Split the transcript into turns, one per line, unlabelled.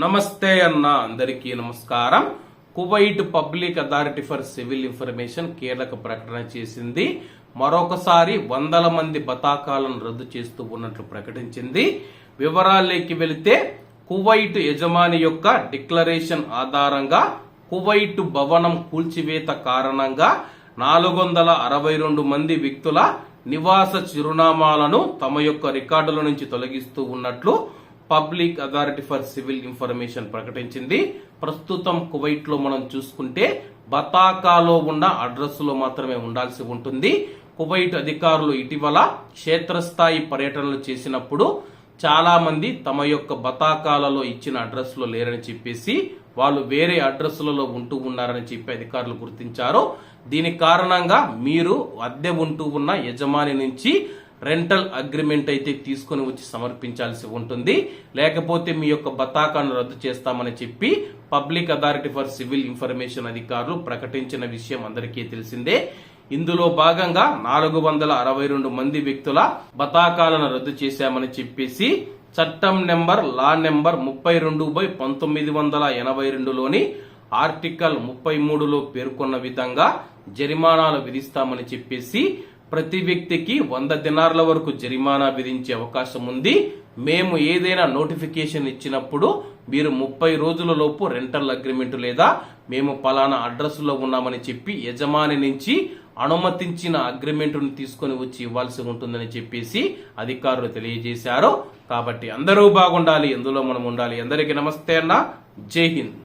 నమస్తే అన్న అందరికీ నమస్కారం. Kuwait public authority for civil information కీలక ప్రకటన చేసింది. మరొకసారి వందల మంది బతాకాలను రద్దు చేస్తూ ఉన్నట్లు ప్రకటించింది. వివరాల్లోకి వెళితే కువైట్ యజమాని యొక్క డిక్లరేషన్ ఆధారంగా కువైట్ భవనం కూల్చివేత కారణంగా నాలుగు వందల అరవై రెండు మంది వ్యక్తుల నివాస చిరునామాలను తమ యొక్క రికార్డుల నుంచి తొలగిస్తూ ఉన్నట్లు public authority for civil information ప్రకటించింది. ప్రస్తుతం కువైట్లో మనం చూసుకుంటే బతాకాలో ఉన్న అడ్రస్లో మాత్రమే ఉండాల్సి ఉంటుంది. కువైట్ అధికారులు ఇటీవల క్షేత్రస్థాయి పర్యటనలు చేసినప్పుడు చాలా మంది తమ యొక్క బతాకాలలో ఇచ్చిన అడ్రస్లో లేరని చెప్పేసి వాళ్ళు వేరే అడ్రస్లలో ఉంటూ ఉన్నారని చెప్పి అధికారులు గుర్తించారు. దీని కారణంగా మీరు అద్దె ఉంటూ ఉన్న యజమాని నుంచి రెంటల్ అగ్రిమెంట్ అయితే తీసుకొని వచ్చి సమర్పించాల్సి ఉంటుంది. లేకపోతే మీ యొక్క బతాకాను రద్దు చేస్తామని చెప్పి public authority for civil information అధికారులు ప్రకటించిన విషయం అందరికీ తెలిసిందే. ఇందులో భాగంగా నాలుగు వందల అరవై రెండు మంది వ్యక్తుల బతాకాలను రద్దు చేశామని చెప్పేసి చట్టం నెంబర్ లా నెంబర్ ముప్పై రెండు బై పంతొమ్మిది వందల ఎనభై రెండులోని ఆర్టికల్ ముప్పై మూడులో పేర్కొన్న విధంగా జరిమానాలు విధిస్తామని చెప్పేసి ప్రతి వ్యక్తికి వంద దినార్ల వరకు జరిమానా విధించే అవకాశం ఉంది. మేము ఏదైనా నోటిఫికేషన్ ఇచ్చినప్పుడు మీరు ముప్పై రోజుల లోపు రెంటల్ అగ్రిమెంట్ లేదా మేము పలానా అడ్రస్లో ఉన్నామని చెప్పి యజమాని నుంచి అనుమతించిన అగ్రిమెంట్ను తీసుకొని వచ్చి ఇవ్వాల్సి ఉంటుందని చెప్పేసి అధికారులు తెలియజేశారు. కాబట్టి అందరూ బాగుండాలి ఎందులో మనం ఉండాలి. అందరికీ నమస్తే అన్న. జై హింద్.